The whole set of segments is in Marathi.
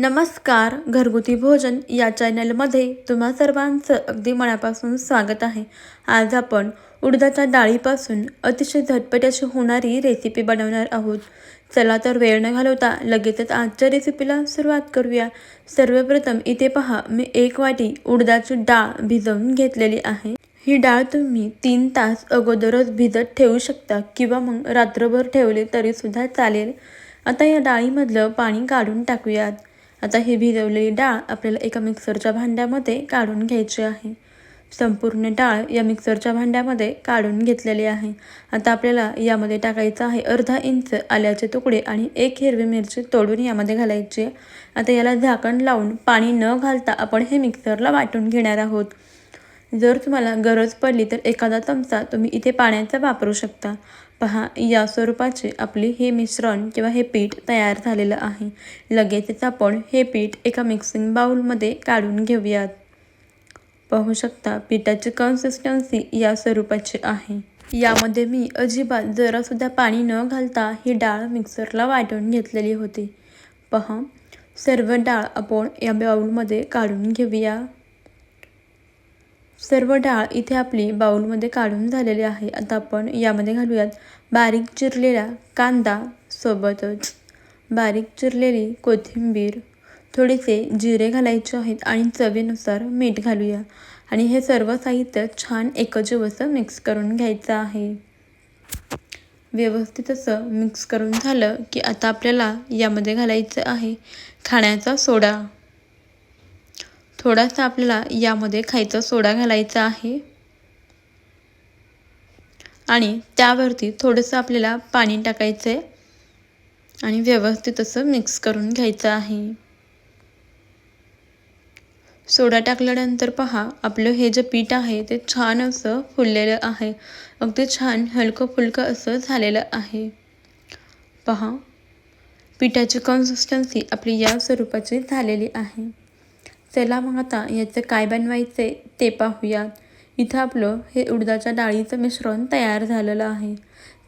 नमस्कार घरगुती भोजन या चॅनलमध्ये तुम्हा सर्वांचं अगदी मनापासून स्वागत आहे. आज आपण उडदाच्या डाळीपासून अतिशय झटपट अशी होणारी रेसिपी बनवणार आहोत. चला तर वेळ न घालवता लगेचच आजच्या रेसिपीला सुरुवात करूया. सर्वप्रथम इथे पहा मी एक वाटी उडदाची डाळ भिजवून घेतलेली आहे. ही डाळ तुम्ही तीन तास अगोदरच भिजत ठेवू शकता किंवा मग रात्रभर ठेवले तरीसुद्धा चालेल. आता या डाळीमधलं पाणी काढून टाकूयात. आता ही भिजवलेली डाळ आपल्याला एका मिक्सरच्या भांड्यामध्ये काढून घ्यायची आहे. संपूर्ण डाळ या मिक्सरच्या भांड्यामध्ये काढून घेतलेली आहे. आता आपल्याला यामध्ये टाकायचं आहे अर्धा इंच आल्याचे तुकडे आणि एक हिरवी मिरची तोडून यामध्ये घालायची. आता याला झाकण लावून पाणी न घालता आपण हे मिक्सरला वाटून घेणार आहोत. जर तुम्हाला गरज पडली तर एखादा चमचा तुम्ही इथे पाण्याचा वापरू शकता. पहा या स्वरूपाचे आपले हे मिश्रण किंवा हे पीठ तयार झालेलं आहे. लगेचच आपण हे पीठ एका मिक्सिंग बाउलमध्ये काढून घेऊयात. पाहू शकता पिठाची कन्सिस्टन्सी या स्वरूपाची आहे. यामध्ये मी अजिबात जरासुद्धा पाणी न घालता ही डाळ मिक्सरला वाटून घेतलेली होती. पहा सर्व डाळ आपण या बाउलमध्ये काढून घेऊया. सर्व डाळ इथे आपली बाउलमध्ये काढून झालेली आहे. आता आपण यामध्ये घालूयात बारीक चिरलेला कांदा सोबतच. बारीक चिरलेली कोथिंबीर थोडेसे जिरे घालायचे आहेत आणि चवीनुसार मीठ घालूया. आणि हे सर्व साहित्य छान एकजीव असं मिक्स करून घ्यायचं आहे. व्यवस्थित असं मिक्स करून झालं की आता आपल्याला यामध्ये घालायचं आहे खाण्याचा सोडा. थोडासा आपल्याला यामध्ये खायचा सोडा घालायचा आहे. आणि त्यावरती थोडंसं आपल्याला पाणी टाकायचं आहे आणि व्यवस्थित असं मिक्स करून घ्यायचं आहे. सोडा टाकल्यानंतर पहा आपलं हे जे पीठ आहे ते छान असं फुललेलं आहे. अगदी छान हलकं फुलकं असं झालेलं आहे. पहा पिठाची कन्सिस्टन्सी आपली या स्वरूपाची झालेली आहे. चला मग आता याचं काय बनवायचं ते पाहूयात इथं आपलं हे उडदाच्या डाळीचं मिश्रण तयार झालेलं आहे.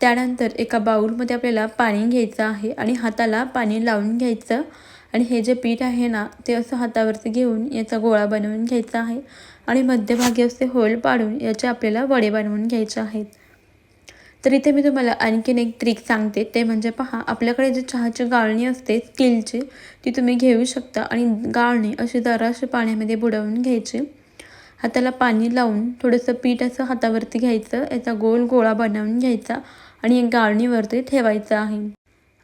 त्यानंतर एका बाऊलमध्ये आपल्याला पाणी घ्यायचं आहे आणि हाताला पाणी लावून घ्यायचं. आणि हे जे पीठ आहे ना ते असं हातावरती घेऊन याचा गोळा बनवून घ्यायचा आहे. आणि मध्यभागी असे होल पाडून याचे आपल्याला वडे बनवून घ्यायचे आहेत. तर इथे मी तुम्हाला आणखीन एक ट्रिक सांगते. ते म्हणजे पहा आपल्याकडे जे चहाची गाळणी असते स्टीलची ती तुम्ही घेऊ शकता आणि गाळणी अशी जराशी पाण्यामध्ये बुडवून घ्यायची. हाताला पाणी लावून थोडंसं पीठ असं हातावरती घ्यायचं याचा गोल गोळा बनवून घ्यायचा आणि एक गाळणीवरती ठेवायचं आहे.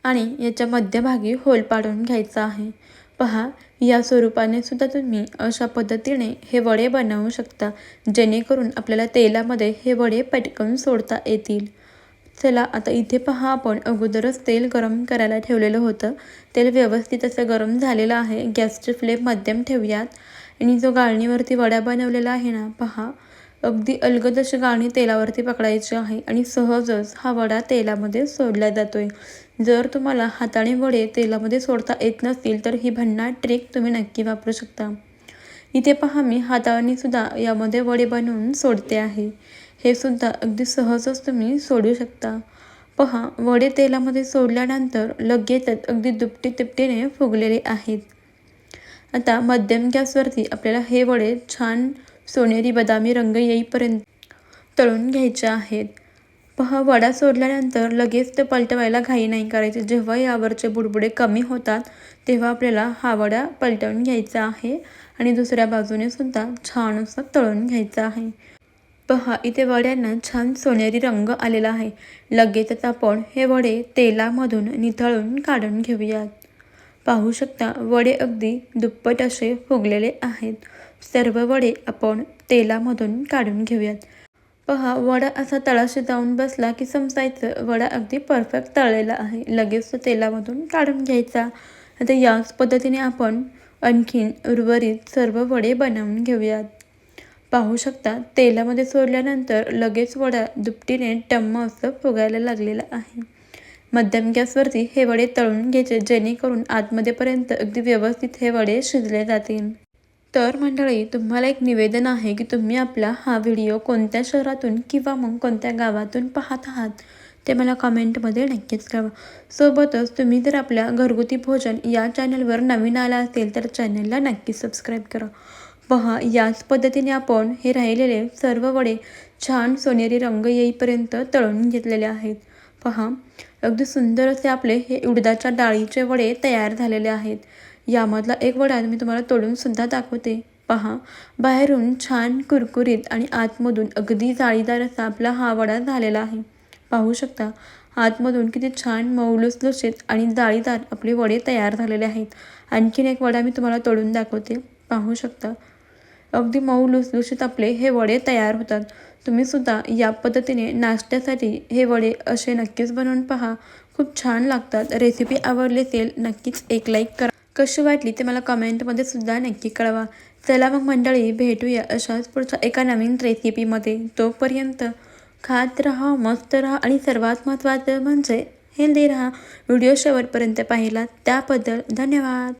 आणि याच्या मध्यभागी होल पाडून घ्यायचा आहे. पहा या स्वरूपाने सुद्धा तुम्ही अशा पद्धतीने हे वडे बनवू शकता जेणेकरून आपल्याला तेलामध्ये हे वडे पटकन सोडता येतील. चला आता इथे पहा आपण. अगोदरच तेल गरम करायला ठेवलेलं होतं. तेल व्यवस्थित असं गरम झालेलं आहे. गॅसची फ्लेम मध्यम ठेवूयात. आणि जो गाळणीवरती वड्या बनवलेला आहे ना पहा. अगदी अलगद अशी गाळणी तेलावरती पकडायची आहे आणि सहजच हा वडा तेलामध्ये सोडला जातोय. जर तुम्हाला हाताने वडे तेलामध्ये सोडता येत नसतील तर ही भन्नाट ट्रिक तुम्ही नक्की वापरू शकता. इथे पहा मी हाताने सुद्धा यामध्ये वडे बनवून सोडते आहे. हे सुद्धा अगदी सहजच तुम्ही सोडू शकता. पहा वडे तेलामध्ये सोडल्यानंतर लगेचच अगदी दुपटी तिपटीने फुगलेले आहेत. आता मध्यम गॅसवरती आपल्याला हे वडे छान सोनेरी बदामी रंग येईपर्यंत तळून घ्यायचे आहेत. पहा वडा सोडल्यानंतर लगेच ते पलटवायला घाई नाही करायचे. जेव्हा यावरचे बुडबुडे कमी होतात तेव्हा आपल्याला हा वडा पलटवून घ्यायचा आहे आणि दुसऱ्या बाजूने सुद्धा छान असं तळून घ्यायचं आहे. पहा इथे वड्यांना छान सोनेरी रंग आलेला आहे. लगेचच आपण हे वडे तेलामधून निथळून काढून घेऊयात. पाहू शकता वडे अगदी दुप्पट असे फुगलेले आहेत. सर्व वडे आपण तेलामधून काढून घेऊयात. पहा वडा असा तळाशी जाऊन बसला की समजायचं वडा अगदी परफेक्ट तळलेला आहे. लगेच तो तेलामधून काढून घ्यायचा. आता याच पद्धतीने आपण आणखीन उर्वरित सर्व वडे बनवून घेऊयात. पाहू शकता तेलामध्ये सोडल्यानंतर लगेच वडा दुपटीने टम्म असं फुगायला लागलेला आहे. मध्यम गॅसवरती हे वडे तळून घ्यायचे जेणेकरून आतमध्येपर्यंत अगदी व्यवस्थित हे वडे शिजले जातील. तर मंडळी तुम्हाला एक निवेदन आहे की तुम्ही आपला हा व्हिडिओ कोणत्या शहरातून किंवा मग कोणत्या गावातून पाहत आहात ते मला कमेंटमध्ये नक्कीच कळवा. सोबतच तुम्ही जर आपल्या घरगुती भोजन या चॅनलवर नवीन आला असेल तर चॅनलला नक्की सबस्क्राईब करा. पहा याच पद्धतीने आपण हे राहिलेले सर्व वडे छान सोनेरी रंग येईपर्यंत तळून घेतलेले आहेत. पहा अगदी सुंदर असे आपले हे उडदाच्या डाळीचे वडे तयार झालेले आहेत. यामधला एक वडा मी तुम्हाला तोडूनसुद्धा दाखवते. पहा बाहेरून छान कुरकुरीत आणि आतमधून अगदी जाळीदार असा आपला हा वडा झालेला आहे. पाहू शकता आतमधून किती छान मौलुसलुशीत आणि जाळीदार आपले वडे तयार झालेले आहेत. आणखीन एक वडा मी तुम्हाला तोडून दाखवते. पाहू शकता अगदी मऊ लुसलुशीत आपले हे वडे तयार होतात. तुम्ही सुद्धा या पद्धतीने नाश्त्यासाठी हे वडे असे नक्कीच बनवून पहा. खूप छान लागतात. रेसिपी आवडली असेल नक्कीच एक लाईक करा. कशी वाटली ते मला कमेंटमध्ये सुद्धा नक्की कळवा. चला मग मंडळी भेटूया अशाच पुढच्या एका नवीन रेसिपीमध्ये तोपर्यंत खात राहा मस्त राहा आणि सर्वात महत्त्वाचं म्हणजे हेल्दी राहा. व्हिडिओ शेवटपर्यंत पाहिला त्याबद्दल धन्यवाद.